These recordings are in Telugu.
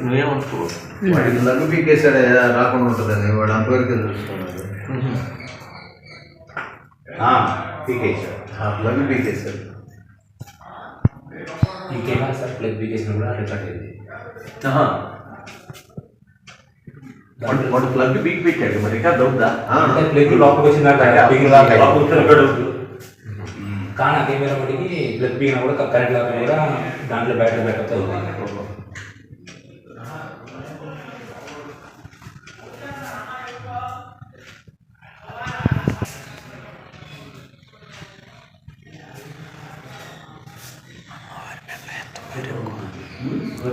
నువ్వేమనుకోవు వాడికి లగ్గు పీకేసాడు రాకుండా ఉంటుందని వాడు అంతవరకు చూసుకున్నాడు పీకేసాడు లగ్గు పీకేసాడు ఈ కెమెరా సార్ ప్లగ్ పీకేసిన కూడా రికార్డ్ అయింది. వాడు ప్లగ్ బీక్ పెట్టాడు మరి అవుద్దా అంటే ప్లగ్ లోపలికి అయింది. కానీ కెమెరా మటుకి ప్లగ్ బిగిన కూడా కరెంట్ లాగా కూడా దాంట్లో బ్యాటరీ బ్యాకప్ అవుతుంది ఇప్పుడే రాయబాకలేదు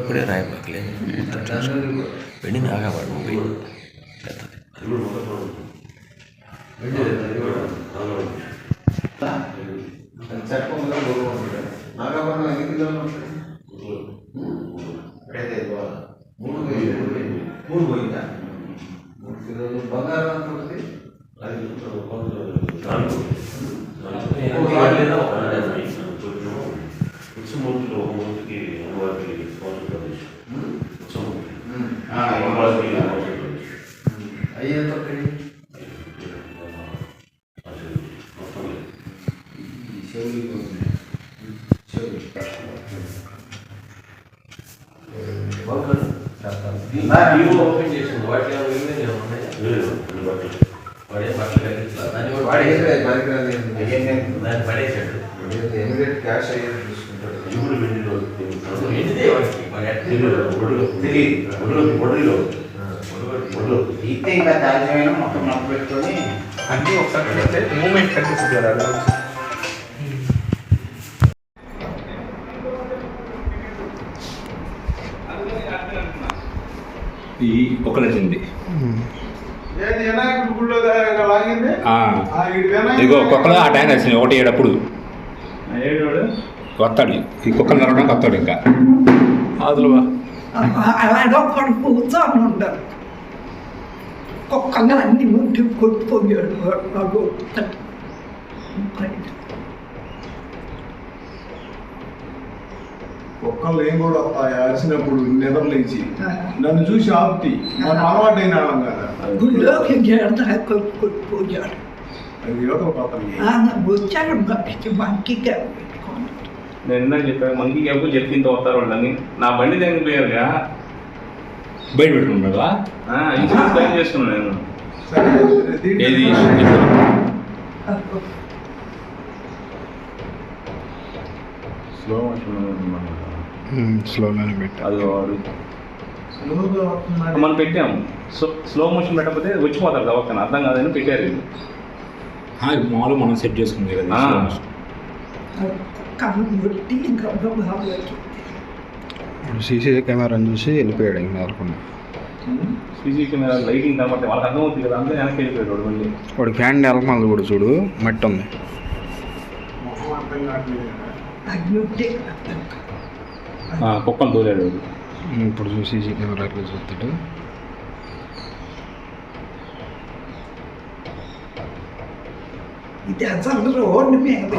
ಪಡೆ ರಾಯಬಾಗ್ಲಿ. ಬೆಣ್ಣಿನ ಆಗಬಾರ್ದು ಮೂವಿ ಮೂರು ಬಂಗಾರ ಅಂತ కిలోమీటర్లు అయితే మూడు పోయింది మూడు పోయిందా మూడు కిలోలు బంగారం ఎంత ఉంటుంది అయ్యి ఎంత ఉంటుంది ఈ చెవులు ఉన్నాయి. చెవులు. బాగుంది. చెప్తాను. ఓపెన్ చేసింది బట్టలు కట్టించలా దాన్ని కూడా పడేసాడు. దాన్ని క్యాష్ అయ్యేది ఇంకా మొత్తం నొప్పి పెట్టుకొని అన్నీ ఒకసారి పెడితే మూమెంట్ కనిపిస్తుంది కదా. ఈ ఒక నచ్చింది ఇదిగో కుక్కలు ఆ టైం ఒకటి ఏడప్పుడు? వస్తాడు ఈ కుక్కలు నరవడానికి వస్తాడు ఇంకా. ఆదులువా అలాగొక్కడు కూర్చొని ఉండరు కుక్కలు అన్ని ముందు కొట్టుకుపోయాడు నాకు కుక్కలు ఏం కూడా వస్తాయి? అరిచినప్పుడు నిద్రలేచి నన్ను చూసి ఆపుతి మనం అలవాటైన వాళ్ళం కదా. గుళ్ళోకి చేరదా కొట్టుకుపోయాడు అది యువత వచ్చాడు మనిషి మంకి పెట్టుకోండి నేను ఇందాక చెప్పాను మంకీ క్యాబ్ చెప్పి ఇంత వస్తారు వాళ్ళని. నా బండి దగ్గర పోయారుగా బయట పెట్టుకున్నాడా? ఆ, ఇన్సూరెన్స్ క్లెయిమ్ చేసుకున్నాను నేను. ఏది? స్లో స్లోగానే పెట్టా. అది వాడు. మనం పెట్టాము సో స్లో మోషన్ పెట్టకపోతే వచ్చిపోతారు దవాఖాన అర్థం కాదని పెట్టారు. ఇది మామూలు మనం సెట్ చేసుకుంది కదా కన్ను కొట్టి గబ్బబాబులకి సీసీ కెమెరాని చూసి వెళ్ళిపోయాడు ఇంకా సీసీ కెమెరా లైటింగ్ కాబట్టి వాళ్ళకి అర్థమవుతుంది కదా అంతే వెనక్కి వెళ్ళిపోయాడు వాడు మళ్ళీ. వాడి ఫ్యాన్ నెలకొండ కూడా చూడు మట్టి ఉంది. కుక్కను తోలాడు ఇప్పుడు చూసి సీసీ కెమెరా ఎట్లా చూస్తాడు. ఇది మీద.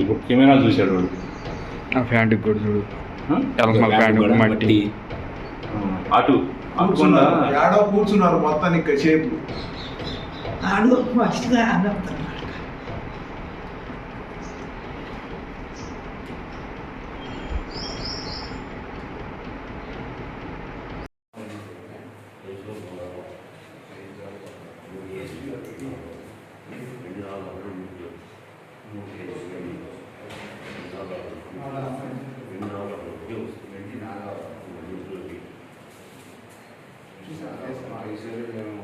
ఇప్పుడు కెమెరా చూశాడు వాడు. ఆ ఫ్యాంట్కి కూడా చూడు? ఎలకమల ఫ్యాంట్ కూడా మట్టి. అటు. కూర్చున్నారు. ఏడో కూర్చున్నారు మొత్తానికి కాసేపు Ci sarà, ma riserviamo.